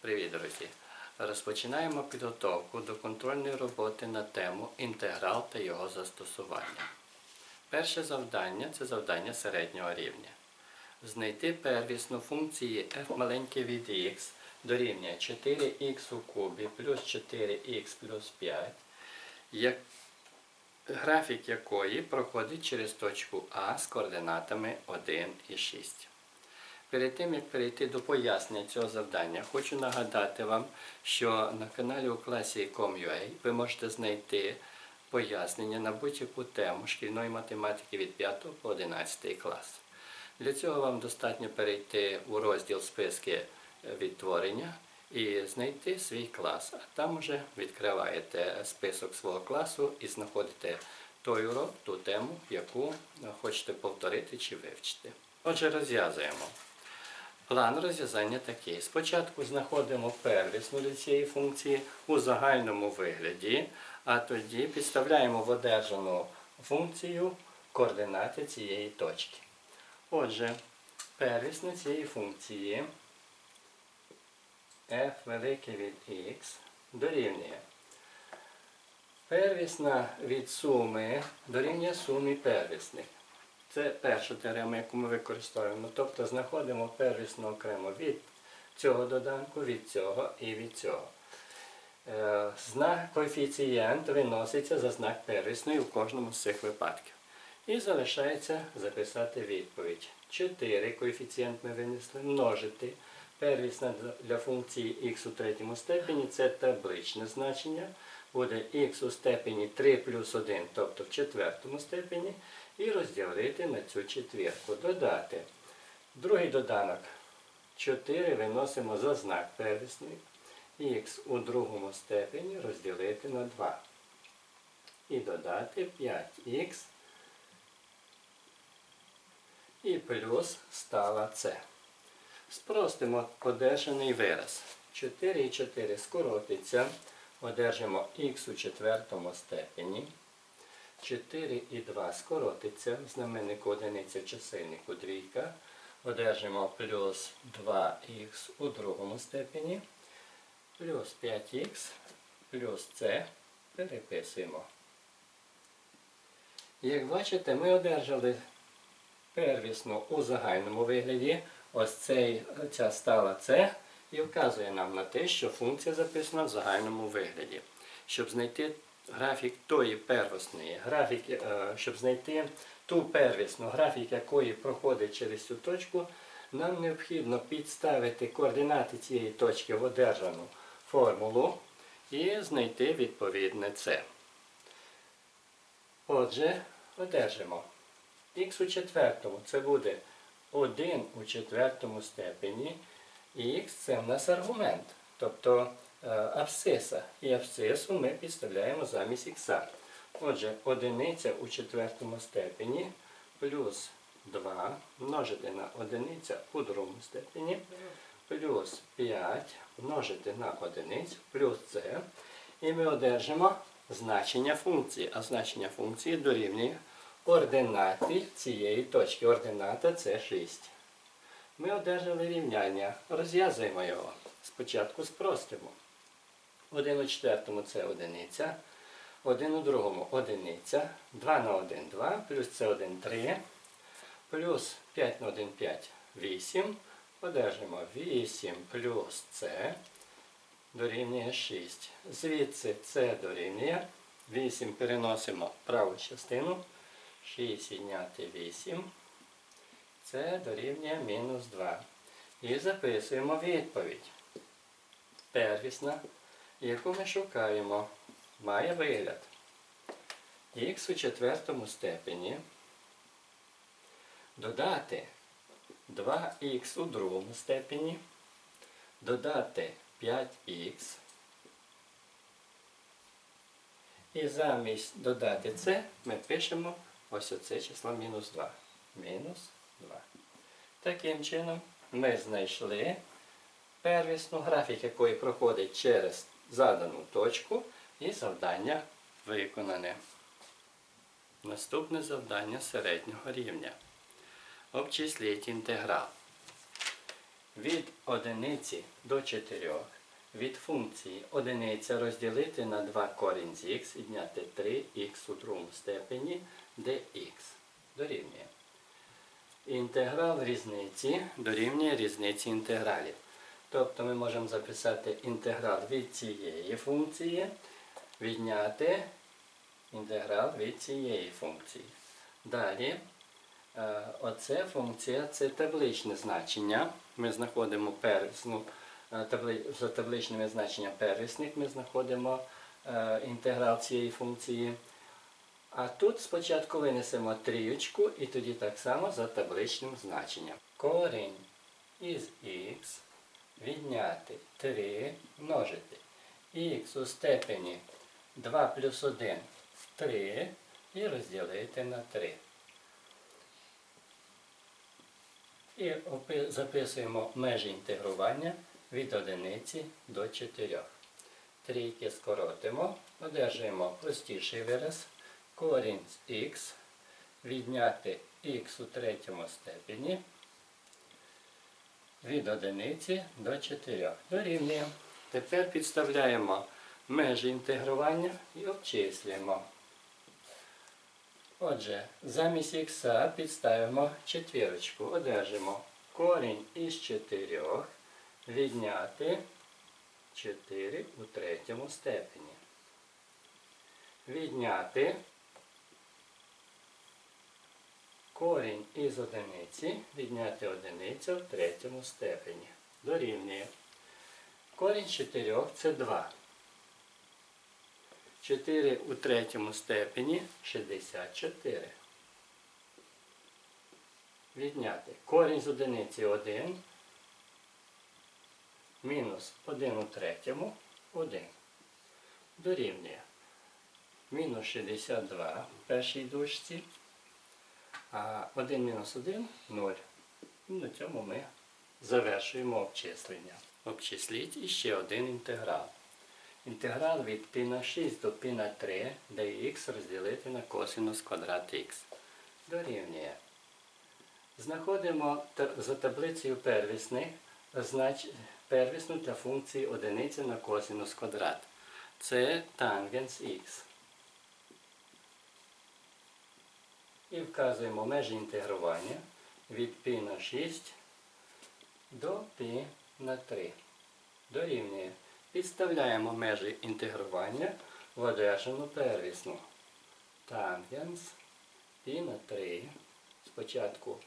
Привіт, друзі! Розпочинаємо підготовку до контрольної роботи на тему інтеграл та його застосування. Перше завдання це завдання середнього рівня. Знайти первісну функції f маленьке від x дорівнює 4х у кубі плюс 4х плюс 5, як, графік якої проходить через точку А з координатами 1 і 6. Перед тим, як перейти до пояснення цього завдання, хочу нагадати вам, що на каналі у класі Com.ua ви можете знайти пояснення на будь-яку тему шкільної математики від 5 по 11 клас. Для цього вам достатньо перейти у розділ списки відтворення і знайти свій клас. А там вже відкриваєте список свого класу і знаходите той урок, ту тему, яку хочете повторити чи вивчити. Отже, розв'язуємо. План розв'язання такий. Спочатку знаходимо первісну для цієї функції у загальному вигляді, а тоді підставляємо в одержану функцію координати цієї точки. Отже, первісна цієї функції f велике від x дорівнює. Первісна від суми дорівнює сумі первісних. Це перша теорема, яку ми використовуємо. Тобто знаходимо первісну окремо від цього доданку, від цього і від цього. Е, Знак коефіцієнт виноситься за знак первісної у кожному з цих випадків. І залишається записати відповідь. 4 коефіцієнт ми винесли множити. Первісна для функції х у третьому степені це табличне значення. Буде х у степені 3 плюс 1, тобто в четвертому степені, і розділити на цю четвірку. Додати. Другий доданок 4 виносимо за знак первісний. Х у другому степені розділити на 2. І додати 5х і плюс стала С. Спростимо одержаний вираз. 4 і 4 скоротиться. Одержимо х у четвертому степені. 4 і 2 скоротиться. Знаменнику одиниця в чисельнику двійка. Одержимо плюс 2х у другому степені. Плюс 5х плюс С. Переписуємо. Як бачите, ми одержали первісну у загальному вигляді. Ось цей, ця стала С і вказує нам на те, що функція записана в загальному вигляді. Щоб знайти графік тої первісної, графік, е, щоб знайти ту первісну, графік якої проходить через цю точку, нам необхідно підставити координати цієї точки в одержану формулу і знайти відповідне С. Отже, одержимо х у четвертому це буде 1 у четвертому степені. І х це в нас аргумент, тобто абсциса. І абсцису ми підставляємо замість х. Отже, одиниця у четвертому степені плюс 2 множити на одиниця у другому степені, плюс 5 множити на одиницю, плюс c. І ми одержимо значення функції. А значення функції дорівнює ординати цієї точки. Ордината це 6. Ми одержали рівняння. Розв'язуємо його. Спочатку спростимо. 1 у четвертому це одиниця. 1 у другому одиниця. 2 на 1 2, плюс це 1 3, плюс 5 на 1 5 8. Одержимо 8 плюс С дорівнює 6. Звідси С дорівнює. 8 переносимо в праву частину. 6 відняти 8. Це дорівнює мінус 2. І записуємо відповідь. Первісна, яку ми шукаємо, має вигляд. Х у четвертому степені додати 2х у другому степені, додати 5х. І замість додати це ми пишемо ось оце число мінус 2. Мінус 2. Таким чином ми знайшли первісну графік, якої проходить через задану точку, і завдання виконане. Наступне завдання середнього рівня. Обчисліть інтеграл. від одиниці до 4 від функції одиниця розділити на 2 корінь з х, відняти 3х у другому степені, х дорівнює. Інтеграл різниці дорівнює різниці інтегралів. Тобто ми можемо записати інтеграл від цієї функції, відняти інтеграл від цієї функції. Далі, е, оце функція це табличне значення. Ми знаходимо первісну, е, за табличними значенням первісних ми знаходимо е, інтеграл цієї функції. А тут спочатку винесемо трієчку і тоді так само за табличним значенням. Корінь із х відняти 3 множити. х у степені 2 плюс 1 3 і розділити на 3. І записуємо межі інтегрування від одиниці до 4. Трійки скоротимо, одержуємо простіший вираз. Корінь з х відняти х у третьому степені від одиниці до 4. Дорівнює. Тепер підставляємо межі інтегрування і обчислюємо. Отже, замість х підставимо четвірочку. Одержимо корінь із 4 відняти 4 у третьому степені. Відняти корінь із одиниці, відняти одиницю в третьому степені. Дорівнює. Корінь 4 це 2. 4 у третьому степені 64. Відняти. Корінь з одиниці 1. Мінус 1 у третьому 1. Дорівнює. Мінус 62 в першій дужці. А 1 мінус 1 0. І на цьому ми завершуємо обчислення. Обчисліть іще один інтеграл. Інтеграл від π на 6 до π на 3, де х розділити на косинус квадрат х. Дорівнює. Знаходимо за таблицею первісних первісну для функції одиниці на косинус квадрат. Це тангенс х. І вказуємо межі інтегрування від π на 6 до π на 3. Дорівнює. Підставляємо межі інтегрування в одержану первісну. Тангенс π на 3. Спочатку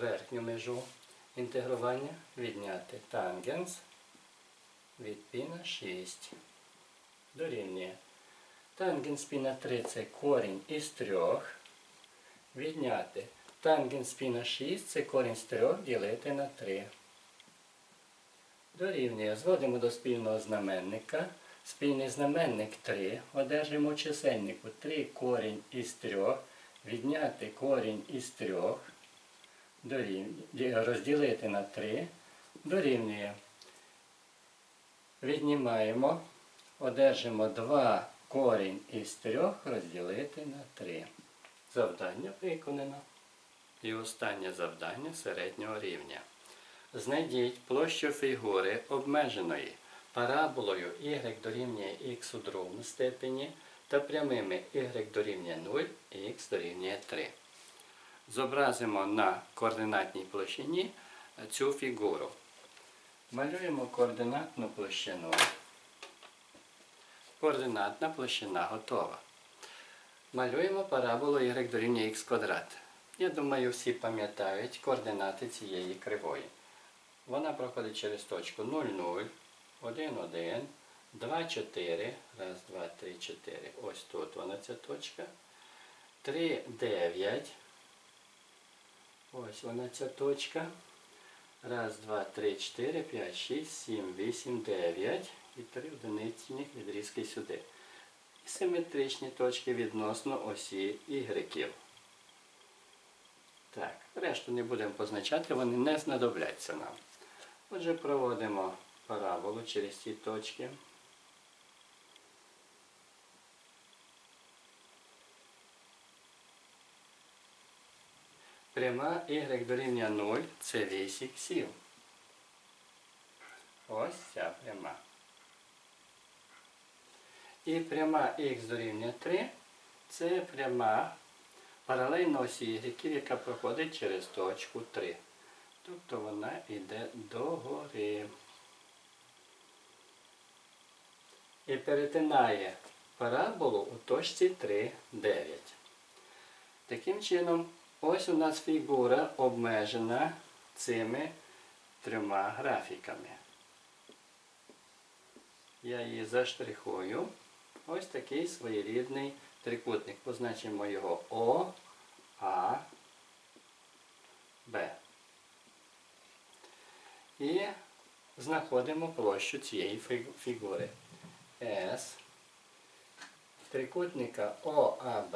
верхню межу інтегрування відняти тангенс від π на 6. Дорівнює. Тангенс π на 3 це корінь із 3. Відняти. Тангенс π на 6 це корінь з 3 ділити на 3. Дорівнює. Зводимо до спільного знаменника. Спільний знаменник 3. Одержимо чисельнику 3 корінь із 3. Відняти корінь із 3. Дорівнює. Розділити на 3. Дорівнює. Віднімаємо. Одержимо 2 корінь із 3 розділити на 3. Завдання виконано. І останнє завдання середнього рівня. Знайдіть площу фігури обмеженої параболою y дорівнює x у другому степені та прямими y дорівнює 0 і x дорівнює 3. Зобразимо на координатній площині цю фігуру. Малюємо координатну площину. Координатна площина готова. Малюємо параболу y дорівнює х квадрат. Я думаю, всі пам'ятають координати цієї кривої. Вона проходить через точку 0, 0, 1, 1, 2, 4, раз, 2, 3, 4. Ось тут вона ця точка. 3, 9. Ось вона ця точка. Раз, два, три, чотири, п'ять, шість, сім, вісім, дев'ять. І три одиничних відрізки сюди. І симетричні точки відносно осі Y. Так, решту не будемо позначати, вони не знадобляться нам. Отже, проводимо параболу через ці точки. Пряма y дорівнює 0 це вісь іксів. ось ця пряма. І пряма х дорівнює 3 це пряма паралельно осі Y, яка проходить через точку 3. Тобто вона йде догори. І перетинає параболу у точці 3, 9. Таким чином, ось у нас фігура обмежена цими трьома графіками. Я її заштрихую. Ось такий своєрідний трикутник. Позначимо його О, А, Б. І знаходимо площу цієї фігури. С трикутника ОАБ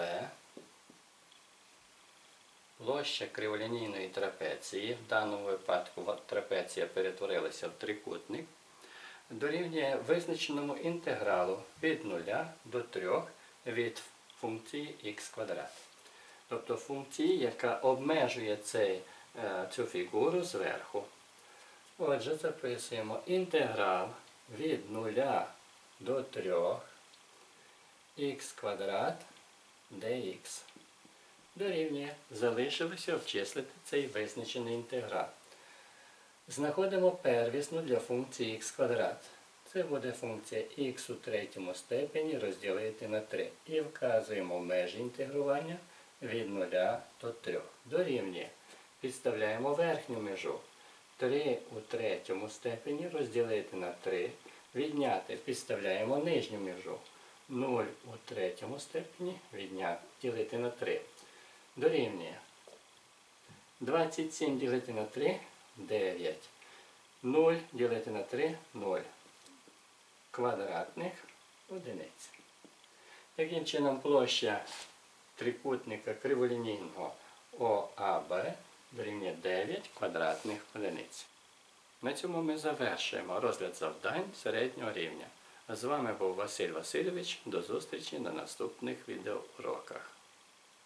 площа криволінійної трапеції, в даному випадку трапеція перетворилася в трикутник, дорівнює визначеному інтегралу від 0 до 3 від функції х квадрат. Тобто функції, яка обмежує цей, е, цю фігуру зверху. Отже, записуємо інтеграл від 0 до 3 х квадрат dx. Дорівнює. Залишилося обчислити цей визначений інтеграл. Знаходимо первісну для функції х квадрат. Це буде функція х у третьому степені розділити на 3. І вказуємо межі інтегрування від 0 до 3. Дорівнює. Підставляємо верхню межу. 3 у третьому степені розділити на 3. Відняти. Підставляємо нижню межу. 0 у третьому степені відняти, ділити на 3. Дорівнює. 27 ділити на 3 9. 0 ділити на 3 0. Квадратних одиниць. Таким чином площа трикутника криволінійного ОАБ дорівнює 9 квадратних одиниць. На цьому ми завершуємо розгляд завдань середнього рівня. З вами був Василь Васильович. До зустрічі на наступних відеоуроках.